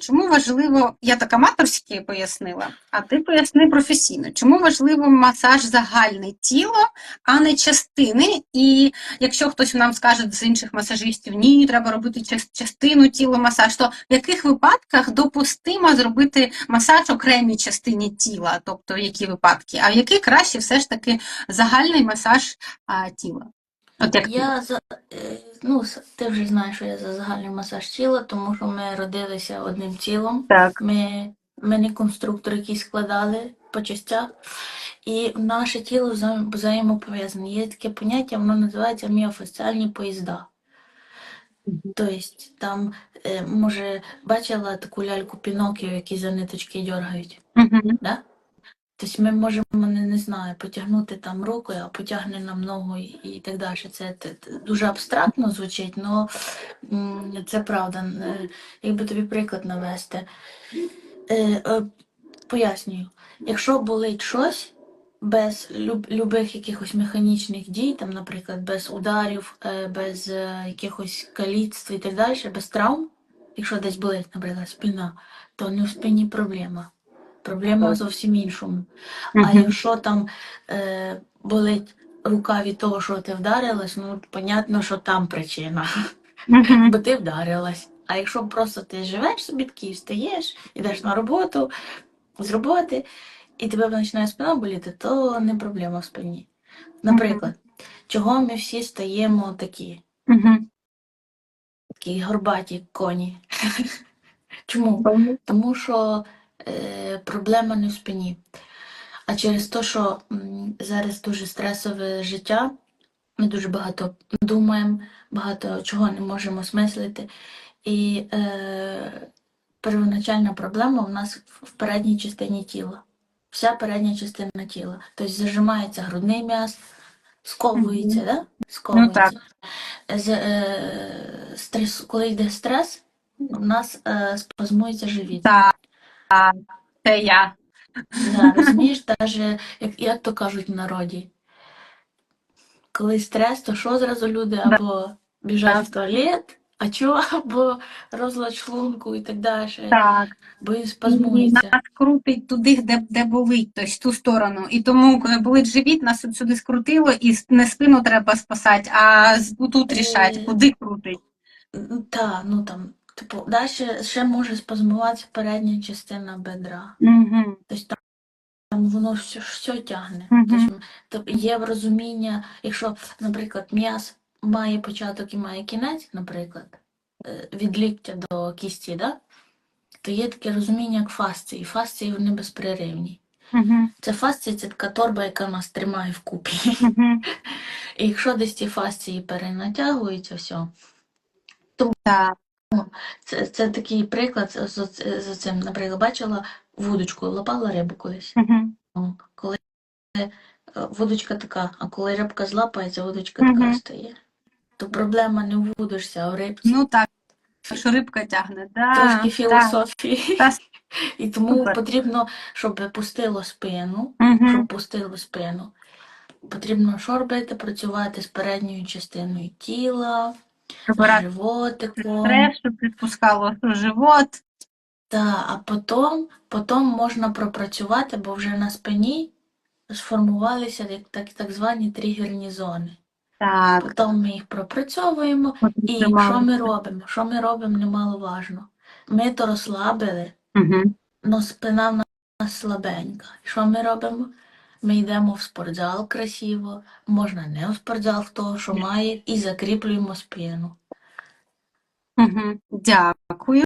Чому важливо, я так аматорськи пояснила, а ти поясни професійно, чому важливо масаж загальне тіло, а не частини? І якщо хтось нам скаже з інших масажистів, ні, треба робити частину тіла масаж, то в яких випадках допустимо зробити масаж окремій частині тіла, тобто в які випадки, а в яких краще все ж таки загальний масаж а, тіла? От як? Я за е, ну, с- ти вже знаєш, що я за загальний масаж тіла, тому що ми родилися одним тілом. так. Ми, ми не конструктор, який складали по частях. І наше тіло взаєм- взаємопов'язане. Є таке поняття, воно називається міофасціальні поїзда. Тобто там, е, може, бачила таку ляльку Пінокіо, які за ниточки дергають. Угу. Да? Тобто ми можемо, не, не знаю, потягнути там руку, а потягне нам ногу і, так далі. Це, дуже абстрактно звучить, але це правда. Е, Якби тобі приклад навести. Е, е, пояснюю, якщо болить щось без люб, любих якихось механічних дій, там, наприклад, без ударів, без якихось каліцтв і так далі, без травм, якщо десь болить, наприклад, спина, то не в спині проблема. Проблема Так. зовсім іншому. А Угу. якщо там е, болить рука від того, що ти вдарилась, ну понятно, що там причина, Угу. бо ти вдарилась. А якщо просто ти живеш собі такий, встаєш, йдеш на роботу, з роботи, і тебе починає спина боліти, то не проблема в спині. Наприклад, чого ми всі стаємо такі, Угу. такі горбаті коні? Чому? Тому що проблема не в спині. А через те, що зараз дуже стресове життя, ми дуже багато думаємо, багато чого не можемо осмислити. І е, первоначальна проблема у нас в передній частині тіла. Вся передня частина тіла. Тобто зажимається грудний м'яз, сковується, Мгм. да? сковується. так. З, е, стрес, коли йде стрес, у нас е, спазмується живіт. Так, це я. Да, розумієш, даже, як, як то кажуть в народі, коли стрес, то що зразу люди або біжать в туалет, а чого, або розлад шлунку і так далі, Так. бо він І спазмується. нас крутить туди, де, де болить, тобто ту сторону. І тому, коли болить живіт, нас от сюди скрутило, і с- не спину треба спасати, а з- тут рішати, Е. куди крутить. Так, ну там, типу, далі ще може спазмуватися передня частина бедра. Угу. Тобто там, там воно все, все тягне. Мгм. Тобто, є розуміння, якщо, наприклад, м'яз має початок і має кінець, наприклад, е, від ліктя до кісті, да? то є таке розуміння, як фасції. Фасції вони безперервні. Угу. Це фасції це така торба, яка нас тримає вкупі. Угу. І якщо десь ці фасції перенатягуються, все. Так. Це, це такий приклад з, з, з цим. Наприклад, бачила вудочку, лопала рибу колись. Угу. О, Коли е, вудочка така, а коли рибка злапається, вудочка Мгм. така стає. То проблема не в вудочці, а в рибці. Ну так, що рибка тягне. Да, Трошки філософії. Та- І тому Супер. потрібно, щоб пустило спину, Мгм. щоб пустило спину. Потрібно що робити? Працювати з передньою частиною тіла, Прибирати животиком. стрес, щоб живот. Та, а потім, потім можна пропрацювати, бо вже на спині сформувалися як так, так звані тригерні зони. Так. Потім ми їх пропрацьовуємо. І що ми робимо? Що ми робимо, немаловажно. Ми то розслабили, Угу. але спина в нас слабенька. І що ми робимо? Ми йдемо в спортзал красиво, можна не в спортзал, хто що має, і закріплюємо спину. Угу. Дякую.